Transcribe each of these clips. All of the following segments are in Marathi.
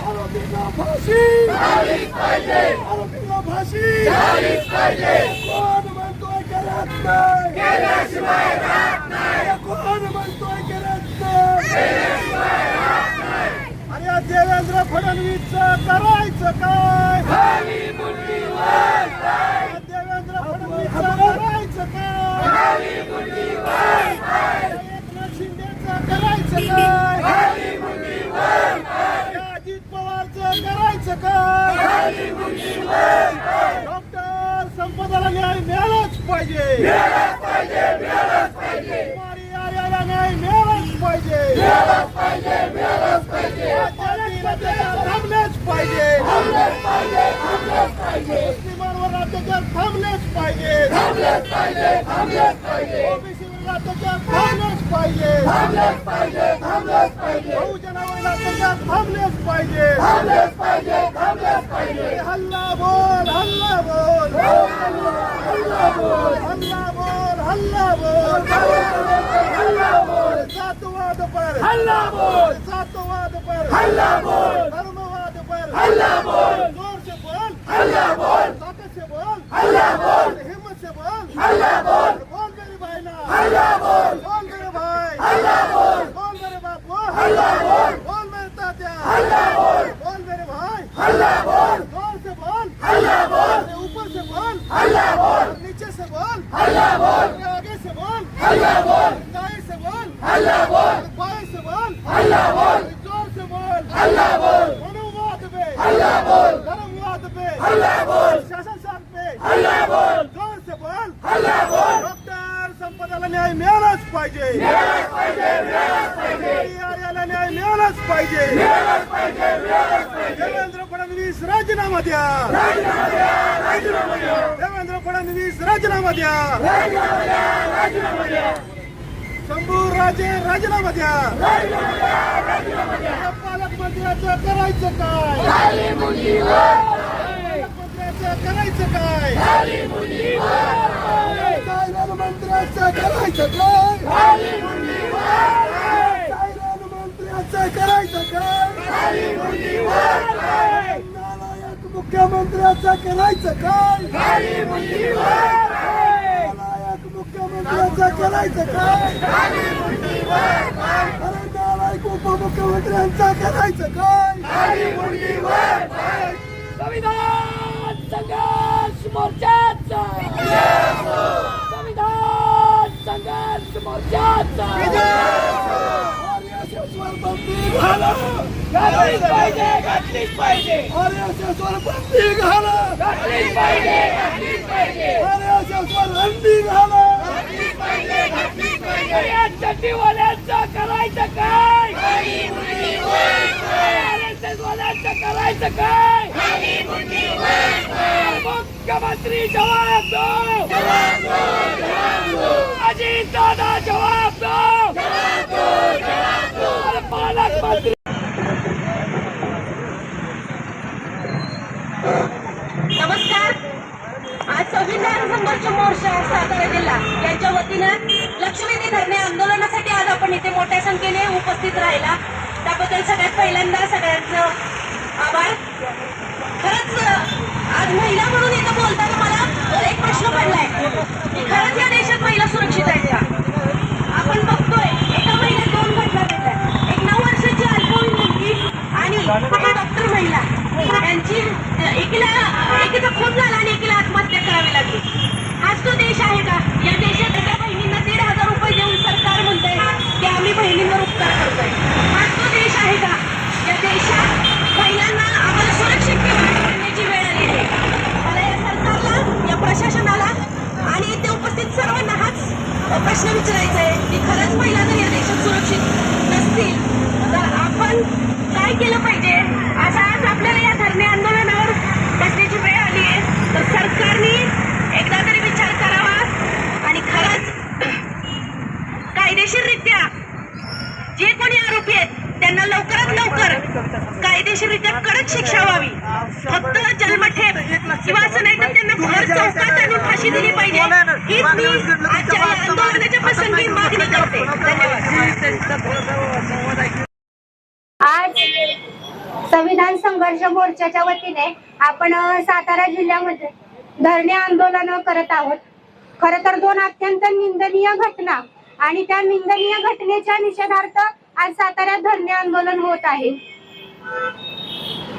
आरोपींना फाशी आरोपींना फाशी कोण म्हणतोय करत नाही कोण म्हणतोय करत नाही अरे या देवेंद्र फडणवीस करायचं काय देवेंद्र फडणवीसचं करायचं काय एकनाथ शिंदेचं करायचं काय या अजित पवारचं करायचं काय डॉक्टर संपदाला न्याय मिळालाच पाहिजे कुमारी आर्याला न्याय मिळालाच पाहिजे राज्यातील अत्याचार थांबलेच पाहिजे मुस्लिमांवर अत्याचार थांबलेच पाहिजे ओबीसीवर अत्याचार थांबलेच पाहिजे बहुजनावर अत्याचार थांबलेच पाहिजे हल्ला बोल हल्ला बोल हल्ला बोल हल्ला बोल जातवाद पर हल्ला बोल जातवाद पर हल्ला बोल धर्मवाद पर हल्ला बोल जोर से बोल हल्ला बोल ताकत से बोल हल्ला बोल हिम्मत से बोल हल्ला बोल बोल मेरे भाई ना हल्ला बोल बोल मेरे भाई हल्ला बोल बोल मेरे बापू हल्ला बोल बोल मेरे तात्या हल्ला बोल बोल मेरे भाई हल्ला बोल जोर से बोल हल्ला बोल ऊपर से बोल हल्ला बोल नीचे से बोल हल्ला बोल आगे से बोल हल्ला बोल दाएं से बोल हल्ला बोल बाएं से बोल हल्ला बोल जोर से बोल हल्ला बोल मनुवाद पे हल्ला बोल धर्मवाद पे हल्ला बोल शासन पे हल्ला बोल जोर से बोल हल्ला बोल डॉक्टर संपदाला न्याय मिळालाच पाहिजे याला न्याय मिळालाच पाहिजे देवेंद्र फडणवीस राजीनामा द्या देवेंद्र फडणवीस राजीनामा द्या. शंभू राजे राजीनामा द्या. पालकमंत्र्याचं करायचं काय? पालकमंत्र्याचं करायचं काय? सायरन मंत्र्याचं करायचं काय? सायरन मंत्र्याचं करायचं काय? मुख्यमंत्र्याचं करायचं काय? नालायक मुख्यमंत्र्याचं करायचं काय? अरे नालायक उपमुख्यमंत्र्यांचं करायचं काय? संविधान संघर्ष मोर्चाचा. संविधान संघर्ष मोर्चाचा. आर्यशेश्वर बंदी घाला. घातलीच पाहिजे घातलीच पाहिजे. बंदी घाला. घातलीच पाहिजे घातलीच पाहिजे. या करायचं काय? करायचं काय? मुख्यमंत्री जवाब दो। अजित दादा जवाब दो। और पालकमंत्री नमस्कार. आज संविधान संघर्ष मोर्चा सातारा जिल्हा यांच्या वतीनं लक्षवेधी धरणे आंदोलनासाठी आज आपण इथे मोठ्या संख्येने उपस्थित राहिला. त्याबद्दल सगळ्यात पहिल्यांदा सगळ्यांचं आभार. खरंच आज महिला म्हणून बोलताना मला एक प्रश्न पडलाय. की खरंच या देशात महिला सुरक्षित आहेत का? आपण बघतोय एका महिन्यात दोन घटना घडल्या. एक नऊ वर्षाची अल्पवयीन मुलगी आणि डॉक्टर महिला. यांची एकीला एकीचा खून झाला आणि एकीला आत्महत्या करावी लागली. आज तो देश आहे का? या देशात एका बहिणींना दीड हजार रुपये देऊन सरकार म्हणतंय की आम्ही बहिणींवर उपकार करतोय. आज तो देश आहे का? प्रश्न विचारायचा आहे की खरंच महिला जर या देशात सुरक्षित नसतील. तर आपण काय केलं पाहिजे असं आज आपल्याला या धरणे आंदोलनावर बसण्याची वेळ आली आहे तर सरकारने एकदा तरी विचार करावा आणि खरंच कायदेशीररित्या जे कोणी आरोपी आहेत त्यांना लवकरात लवकर कायदेशीररित्या कडक शिक्षा व्हावी. फक्त जन्मठेप. किंवा असं नाही तर त्यांना भर चौकात आणून फाशी दिली पाहिजे. हीच मी आजच्या आंदोलनाच्या प्रसंगी मागणी करते. धन्यवाद. आज संविधान संघर्ष मोर्चाच्या वतीने आपण सातारा जिल्ह्यामध्ये धरणे आंदोलन करत आहोत. खर तर दोन अत्यंत निंदनीय घटना आणि त्या निंदनीय घटनेच्या निषेधार्थ आज साताऱ्यात धरणे आंदोलन होत आहे.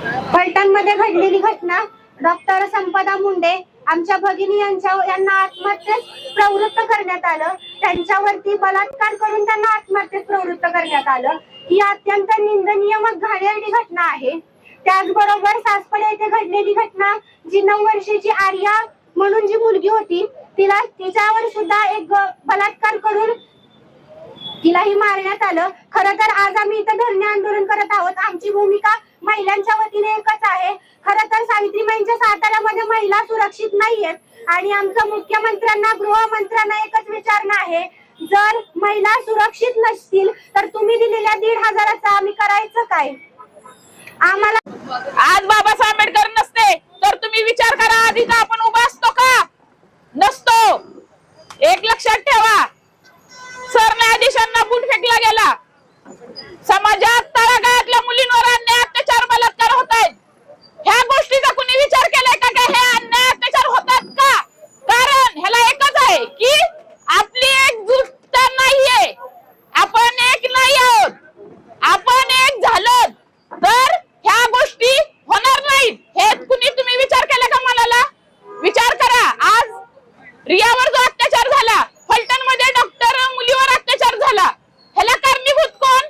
फलटणमध्ये घडलेली घटना डॉक्टर संपदा मुंडे आमच्या भगिनी यांच्या यांना आत्महत्येस प्रवृत्त करण्यात आलं. त्यांच्यावरती बलात्कार करून त्यांना आत्महत्येस प्रवृत्त करण्यात आलं. ही अत्यंत निंदनीय व घाणेरडी घटना आहे. त्याचबरोबर सासपडे येथे घडलेली घटना जी नऊ वर्षाची आर्या म्हणून जी मुलगी होती तिला तिच्यावर सुद्धा एक बलात्कार करून तिलाही मारण्यात आलं. खर तर आज आम्ही इथं धरणे आंदोलन करत आहोत. आमची भूमिका महिलांच्या वतीने एकच आहे. खर तर सावित्रीबाईंच्या साताऱ्यामध्ये महिला सुरक्षित नाहीयेत. आणि आमचं मुख्यमंत्र्यांना गृहमंत्र्यांना एकच विचारणं आहे. जर महिला सुरक्षित नसतील तर तुम्ही दिलेल्या दीड हजाराचं आम्ही करायचं काय? आम्हाला आज बाबासाहेब आंबेडकर नसते तर तुम्ही विचार करा आधी का आपण उभा असतो का? नसतो. एक लक्षात ठेवा. सरन्यायाधीशांना बूट फेकला गेला. समाजात तळागाळातल्या मुलींवर अन्याय अत्याचार बलात्कार होत आहेत ह्या गोष्टीचा कुणी विचार केलाय का हे अन्याय अत्याचार होतात का? कारण ह्याला एकच आहे की आपली एक जुटता नाहीये आपण एक नाही आहोत आपण एक झालो तर ह्या गोष्टी होणार नाहीत हे कुणी तुम्ही विचार केला का मनाला विचार करा आज रियावर जो अत्याचार झाला फलटणमध्ये डॉक्टर मुलीवर अत्याचार झाला ह्याला कारणीभूत कोण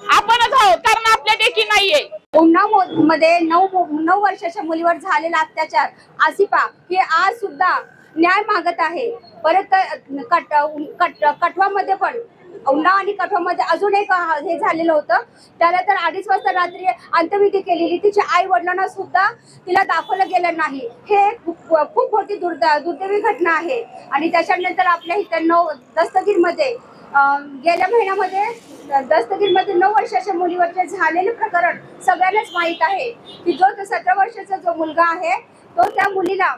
आपणच आहोत कारण आपल्या देखी नाहीये उन्नावमध्ये नऊ नऊ वर्षाच्या मुलीवर झालेला अत्याचार. आसिफा हे आज सुद्धा न्याय मागत आहे. परत कट कट कठवामध्ये पण औंढा आणि कठवामध्ये अजून एक हे झालेलं होतं. त्याला तर अडीच वाजता रात्री अंत्यविधी केलेली. तिच्या आई वडिलांना सुद्धा तिला दाखवलं गेलं नाही. हे खूप खूप मोठी दुर्द दुर्दैवी घटना आहे. आणि त्याच्यानंतर आपल्या इथं नऊ दस्तगीरमध्ये गेल्या महिन्यामध्ये दस्तगीरमध्ये नऊ वर्षाच्या मुलीवरचे झालेले प्रकरण सगळ्यांनाच माहीत आहे की जो तो सतरा वर्षाचा जो मुलगा आहे तो त्या मुलीला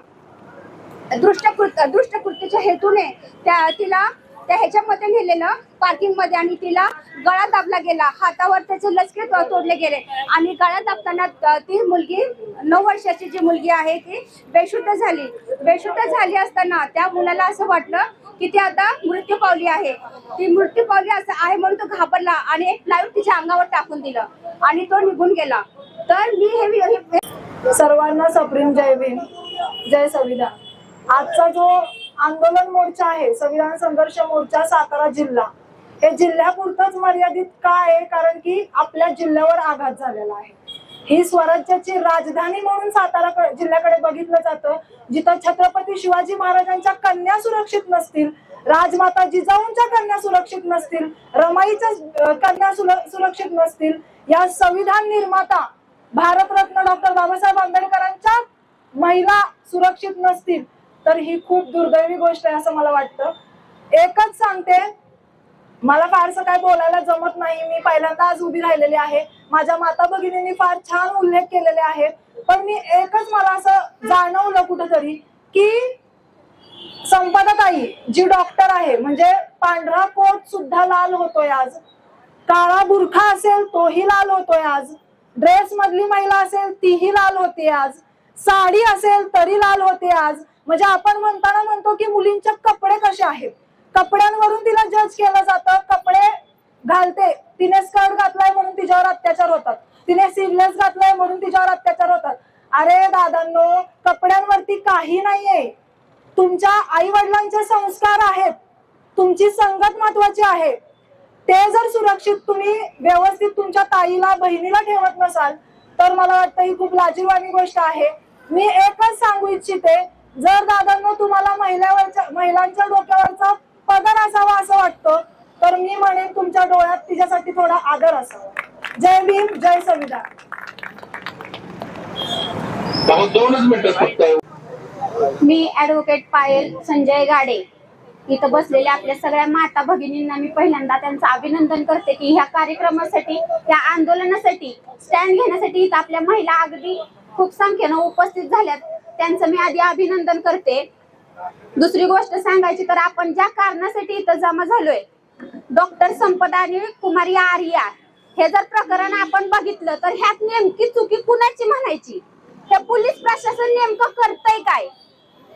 दृष्टकृत दृष्टकृतीच्या हेतूने त्या तिला त्या ह्याच्यामध्ये नेलेलं पार्किंगमध्ये आणि तिला गळा दाबला गेला. हातावर त्याचे लचके तोडले गेले. आणि गळा दाबताना ती मुलगी नऊ वर्षाची जी मुलगी आहे ती बेशुद्ध झाली. बेशुद्ध झाली असताना त्या मुलाला असं वाटलं की ती आता मृत्यू पावली आहे. ती मृत्यू पावली असं आहे म्हणून तो घाबरला आणि एक प्लायवूड तिच्या अंगावर टाकून दिलं आणि तो निघून गेला. तर मी हे सर्वांना सप्रीम जय भीम जय संविधान. आजचा जो आंदोलन मोर्चा आहे संविधान संघर्ष मोर्चा सातारा जिल्हा हे जिल्ह्यापुरतच मर्यादित का आहे? कारण की आपल्या जिल्ह्यावर आघात झालेला आहे. ही स्वराज्याची राजधानी म्हणून सातारा क- जिल्ह्याकडे बघितलं जातं. जिथं छत्रपती शिवाजी महाराजांच्या कन्या सुरक्षित नसतील राजमाता जिजाऊंच्या कन्या सुरक्षित नसतील रमाईच्या कन्या सुरक्षित नसतील या संविधान निर्माता भारतरत्न डॉक्टर बाबासाहेब आंबेडकरांच्या महिला सुरक्षित नसतील. तर ही खूप दुर्दैवी गोष्ट आहे असं मला वाटतं. एकच सांगते मला फारसं काय बोलायला जमत नाही. मी पहिल्यांदा आज उभी राहिलेली आहे. माझ्या माता भगिनींनी फार छान उल्लेख केलेले आहेत. पण मी एकच मला असं जाणवलं कुठंतरी की संपदाताई जी डॉक्टर आहे म्हणजे पांढरा कोट सुद्धा लाल होतोय आज. काळा बुरखा असेल तोही लाल होतोय आज. ड्रेस मधली महिला असेल तीही लाल होती आज. साडी असेल तरी लाल होते आज. म्हणजे आपण म्हणताना म्हणतो की मुलींचे कपडे कसे आहेत? कपड्यांवरून तिला जज केलं जातं. कपडे घालते. तिने स्कर्ट घातलाय म्हणून तिच्यावर अत्याचार होतात. तिने सिरलेस घातलाय म्हणून तिच्यावर अत्याचार होतात. अरे दादांनो कपड्यांवरती काही नाहीये. तुमच्या आई वडिलांचे संस्कार आहेत. तुमची संगत महत्वाची आहे. ते जर सुरक्षित तुम्ही व्यवस्थित तुमच्या ताईला बहिणीला ठेवत नसाल तर मला वाटतं ही खूप लाजीवानी गोष्ट आहे. मी एकच सांगू इच्छिते जर दादांनो तुम्हाला महिलावरच्या महिलांच्या डोक्यावरचा पदर असावा असं वाटतं तर मी म्हणेन तुमच्या डोळ्यात तिच्यासाठी थोडा आदर असावा. जय भीम जय संविधान. मी ऍडव्होकेट पायल संजय गाडे. इथं बसलेल्या आपल्या सगळ्या माता भगिनींना मी पहिल्यांदा त्यांचं अभिनंदन करते की ह्या कार्यक्रमासाठी या आंदोलनासाठी स्टँड घेण्यासाठी इथं आपल्या महिला अगदी खूप संख्येनं उपस्थित झाल्यात. त्यांचं मी आधी अभिनंदन करते. दुसरी गोष्ट सांगायची तर आपण ज्या कारणासाठी इथं जमा झालोय डॉक्टर संपदा आणि कुमारी आर्या हे जर प्रकरण आपण बघितलं तर ह्यात नेमकी चुकी कुणाची म्हणायची? हे पोलीस प्रशासन नेमकं करतंय काय?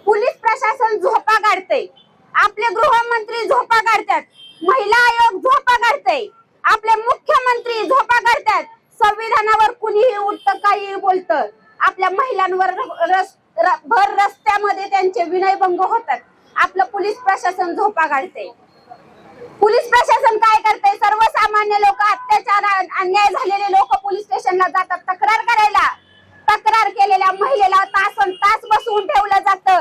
पोलीस प्रशासन झोपा काढतंय. आपले गृहमंत्री झोपा काढतात. महिला आयोग झोपा काढतय. आपले मुख्यमंत्री झोपा काढतात. संविधानावर कुणीही उठतं काही बोलतं. आपल्या महिलांवर रस- भर रस्त्यामध्ये त्यांचे विनयभंग होतात. आपलं पोलीस प्रशासन झोपा काढते पोलीस प्रशासन काय करते? सर्वसामान्य लोक अत्याचार अन्याय झालेले लोक पोलीस स्टेशनला जातात तक्रार करायला. तक्रार केलेल्या महिलेला तासन तास बसवून ठेवलं जातं.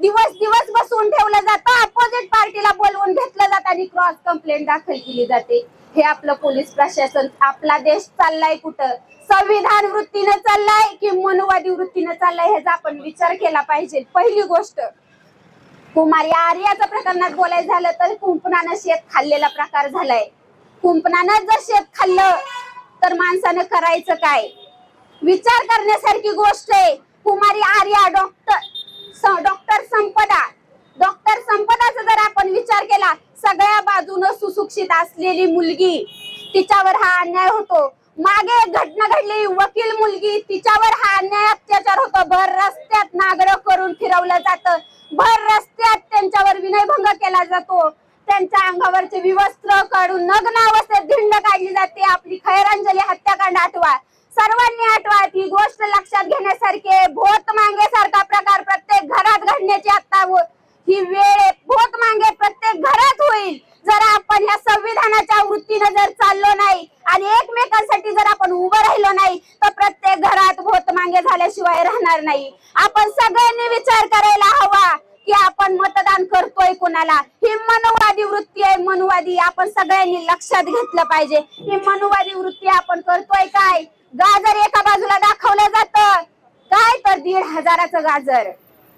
दिवस दिवस बसवून ठेवलं जातं. अपोजिट पार्टीला बोलवून घेतलं जातं आणि क्रॉस कंप्लेंट दाखल केली जाते. हे आपलं पोलीस प्रशासन आपला देश चाललाय कुठं? संविधान वृत्तीनं चाललाय की मनुवादी वृत्तीनं चाललाय? ह्याचा आपण विचार केला पाहिजे. पहिली गोष्ट कुमारी आर्याच्या प्रकरणात बोलायचं झालं तर कुंपणानं शेत खाल्लेला प्रकार झालाय. कुंपणानं जर शेत खाल्लं तर माणसानं करायचं काय? विचार करण्यासारखी गोष्ट आहे. कुमारी Arya doctor doctor Sampada doctor संपदाचा जर आपण विचार केला सगळ्या बाजूनं सुशिक्षित असलेली मुलगी तिच्यावर हा अन्याय होतो. मागे एक घटना घडली वकील मुलगी तिच्यावर हा अन्याय अत्याचार होतो. भर रस्त्यात नागर करून फिरवलं जात. भर रस्त्यात त्यांच्यावर विनयभंग केला जातो. त्यांच्या अंगावरचे विवस्त्र काढून नग्न अवस्थेत धिंड काढली जाते. आपली खैरांजली हत्याकांड आठवा. सर्वांनी आठवा. ही गोष्ट लक्षात घेण्यासारखी भोत मांगे सारखा प्रकार प्रत्येक घरात घडण्याची आता व- ही वेळ आहे. भोत मांगे प्रत्येक घरात होईल. जर आपण या संविधानाच्या वृत्तीनं जर चाललो नाही आणि एकमेकांसाठी जर आपण उभं राहिलो नाही तर प्रत्येक घरात भोत मांगे झाल्याशिवाय राहणार नाही. आपण सगळ्यांनी विचार करायला हवा की आपण मतदान करतोय कोणाला. ही मनुवादी वृत्ती आहे मनुवादी. आपण सगळ्यांनी लक्षात घेतलं पाहिजे. ही मनुवादी वृत्ती आपण करतोय काय? गाजर एका बाजूला दाखवलं जात. काय तर दीड हजाराचं गाजर.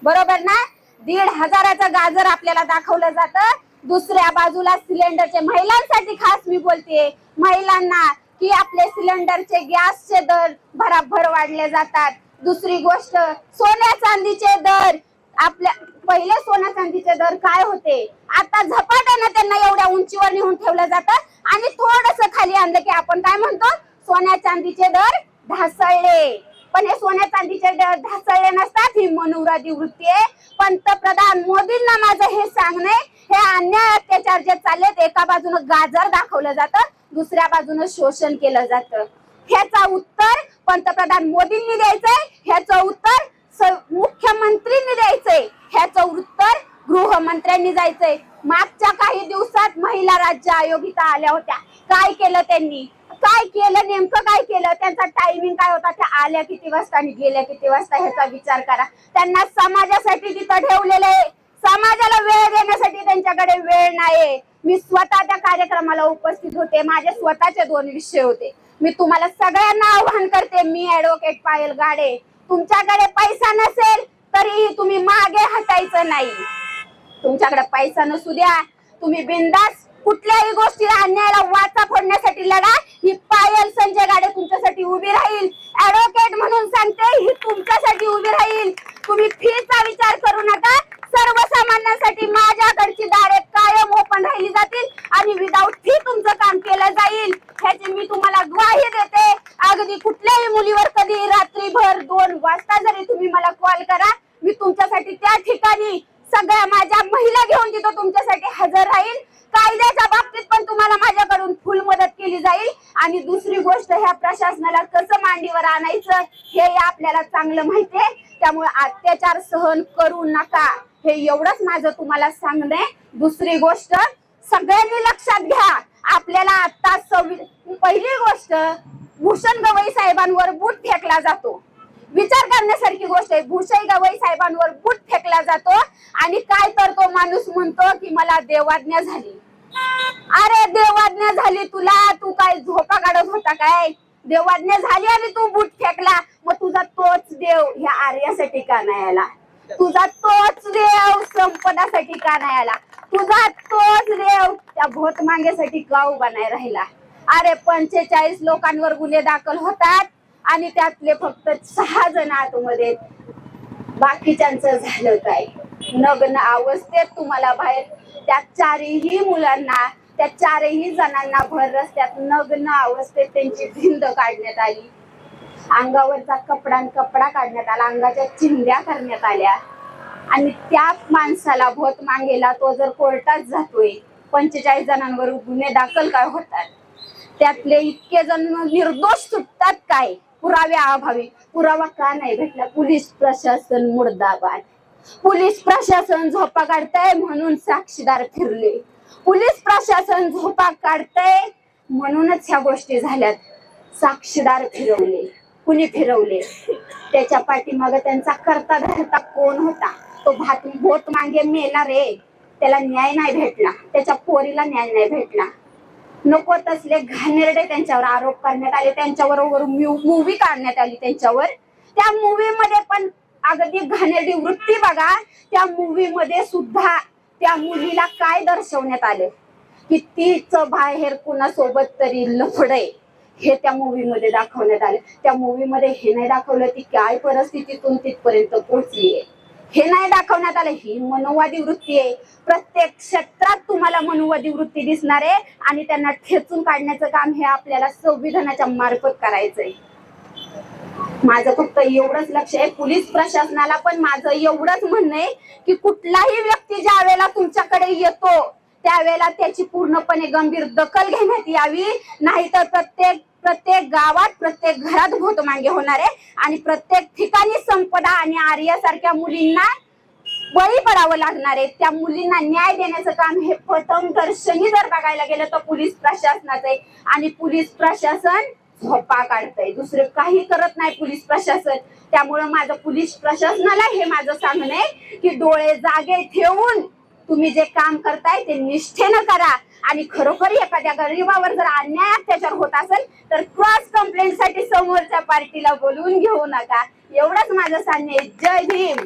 बरोबर ना? दीड हजाराचं गाजर आपल्याला दाखवलं जातं. दुसऱ्या बाजूला सिलेंडरचे महिलांसाठी खास मी बोलते. महिलांना की आपले सिलेंडरचे गॅसचे दर भराभर वाढले जातात. दुसरी गोष्ट सोन्या चांदीचे दर. आपल्या पहिले सोन्या चांदीचे दर काय होते? आता झपाट्यानं त्यांना एवढ्या उंचीवर नेऊन ठेवलं जातं. आणि थोडस खाली आणलं की आपण काय म्हणतो? सोन्या चांदीचे दर ढासळले. पण हे सोन्या चांदीचे ढासळले नसतात ही मनोवरादी वृत्ती आहे. पंतप्रधान मोदींना माझं हे सांगणे हे अन्याय अत्याचार जे चाललेत एका बाजूनं गाजर दाखवलं जातं दुसऱ्या बाजूनं शोषण केलं जातं. ह्याचा उत्तर पंतप्रधान मोदींनी द्यायचंय ह्याचं उत्तर मुख्यमंत्रींनी द्यायचंय ह्याचं उत्तर गृहमंत्र्यांनी जायचंय. मागच्या काही दिवसात महिला राज्य आयोगिता आल्या होत्या. काय केलं त्यांनी? काय केलं नेमकं काय केलं त्यांचा टायमिंग काय होता त्या आल्या किती वाजता आणि गेल्या किती वाजता ह्याचा विचार करा. त्यांना समाजासाठी तिथं ठेवलेलं आहे. समाजाला वेळ देण्यासाठी त्यांच्याकडे वेळ नाही मी स्वतः त्या कार्यक्रमाला उपस्थित होते. माझे स्वतःचे दोन विषय होते. मी तुम्हाला सगळ्यांना आव्हान करते मी ऍडव्होकेट पायल गाडे. तुमच्याकडे पैसा नसेल तरीही तुम्ही मागे हटायचं नाही. तुमच्याकडे पैसा नसू द्या. तुम्ही बिंदास कुठल्याही गोष्टीला अन्यायाला वाचा फोडण्यासाठी लढा. ही पायल संजय गाडे तुमच्यासाठी उभी राहील. ऍडव्होकेट म्हणून सांगते ही तुमच्यासाठी उभी राहील. तुम्ही फीचा विचार करू नका. सर्वसामान्यांसाठी माझ्याकडची दारे कायम ओपन राहिली जातील आणि विदाऊट फी तुमचं काम केलं जाईल. ह्याची मी तुम्हाला ग्वाही देते. अगदी कुठल्याही मुलीवर कधी रात्रीभर दोन वाजता जरी तुम्ही मला कॉल करा मी तुमच्यासाठी त्या ठिकाणी सगळ्या माझ्या महिला घेऊन तिथं तुमच्यासाठी आणि दुसरी गोष्ट ह्या प्रशासनाला कसं मांडीवर आणायचं हे आपल्याला चांगलं माहितीये त्यामुळे अत्याचार सहन करू नका. हे एवढंच माझं तुम्हाला सांगणे दुसरी गोष्ट सगळ्यांनी लक्षात घ्या. आपल्याला आता सवी पहिली गोष्ट भूषण गवई साहेबांवर बूट फेकला जातो. विचार करण्यासारखी गोष्ट आहे. भूषण गवई साहेबांवर बूट फेकला जातो. आणि काय तर तो माणूस म्हणतो की मला देवाज्ञा झाली. अरे झाली तुला? तू काय झोपा काढत होता काय? देवाज्ञा झाली आणि तू बूट फेकला. मग तुझा तोच देव ह्या आर्यासाठी का नाही आला? तुझा तोच देव संपदासाठी का नाही आला? तुझा तोच देव त्या भोत मागेसाठी का उभा नाही राहिला. अरे पंचेचाळीस लोकांवर गुन्हे दाखल होतात आणि त्यातले फक्त सहा जण आतमध्ये आहेत. बाकीच्यांचं झालं काय? नग्न अवस्थेत तुम्हाला बाहेर त्या चारही मुलांना त्या चारही जणांना भर रस्त्यात नग्न अवस्थेत त्यांची भिंद काढण्यात आली. अंगावरचा कपडा कपडा काढण्यात आला. अंगाच्या चिंध्या करण्यात आल्या. आणि त्या माणसाला भोत मागेला तो जर कोर्टात जातोय पंचेचाळीस जणांवर गुन्हे दाखल काय होतात? त्यातले इतके जण निर्दोष सुटतात काय? पुराव्या अभावी. पुरावा का नाही भेटला? पोलीस प्रशासन मुर्दाबाद. पोलीस प्रशासन झोपा काढताय म्हणून साक्षीदार फिरले. पोलीस प्रशासन झोपा काढतंय. म्हणूनच ह्या गोष्टी झाल्यात. साक्षीदार फिरवले. कुणी फिरवले? त्याच्या पाठीमाग त्यांचा करता धरता कोण होता? तो भात भोट मागे मेला रे. त्याला न्याय नाही भेटला. त्याच्या पोरीला न्याय नाही भेटला. नको तसले घाणेरडे त्यांच्यावर आरोप करण्यात आले. त्यांच्याबरोबर मूवी काढण्यात आली त्यांच्यावर. त्या मूवी मध्ये पण अगदी घाणेरडी वृत्ती बघा. त्या मूवी मध्ये सुद्धा त्या मुलीला काय दर्शवण्यात आले? की तीच बाहेर कुणासोबत तरी लफडय हे त्या मूवी मध्ये दाखवण्यात आले. त्या मूवी मध्ये हे नाही दाखवलं ती काय परिस्थितीतून तिथपर्यंत पोहोचलीये हे नाही दाखवण्यात आलं ही मनोवादी वृत्ती आहे. प्रत्येक क्षेत्रात तुम्हाला मनोवादी वृत्ती दिसणार आहे आणि त्यांना ठेचून काढण्याचं काम हे आपल्याला संविधानाच्या मार्फत करायचंय. माझं फक्त एवढंच लक्ष आहे. पोलीस प्रशासनाला पण माझं एवढंच म्हणणं आहे की कुठलाही व्यक्ती ज्या वेळेला तुमच्याकडे येतो त्यावेळेला त्याची पूर्णपणे गंभीर दखल घेण्यात यावी. नाहीतर प्रत्येक प्रत्येक गावात प्रत्येक घरात भोतमांगे होणार आहे. आणि प्रत्येक ठिकाणी संपदा आणि आर्यासारख्या मुलींना बळी पडावं लागणार आहे. त्या मुलींना न्याय देण्याचं काम हे प्रथम दर्शनी जर बघायला गेलं तर पोलीस प्रशासनाचं आहे. आणि पोलीस प्रशासन झोपा काढतंय. दुसरं काही करत नाही पोलीस प्रशासन. त्यामुळं माझं पोलीस प्रशासनाला हे माझं सांगणं आहे की डोळे जागे ठेवून तुम्ही जे काम करताय ते निष्ठेनं करा. आणि खरोखर एखाद्या गरीबावर जर अन्याय अत्याचार होत असेल तर क्रॉस कंप्लेंटसाठी समोरच्या पार्टीला बोलवून घेऊ नका. एवढंच माझं सांगणे. जय भीम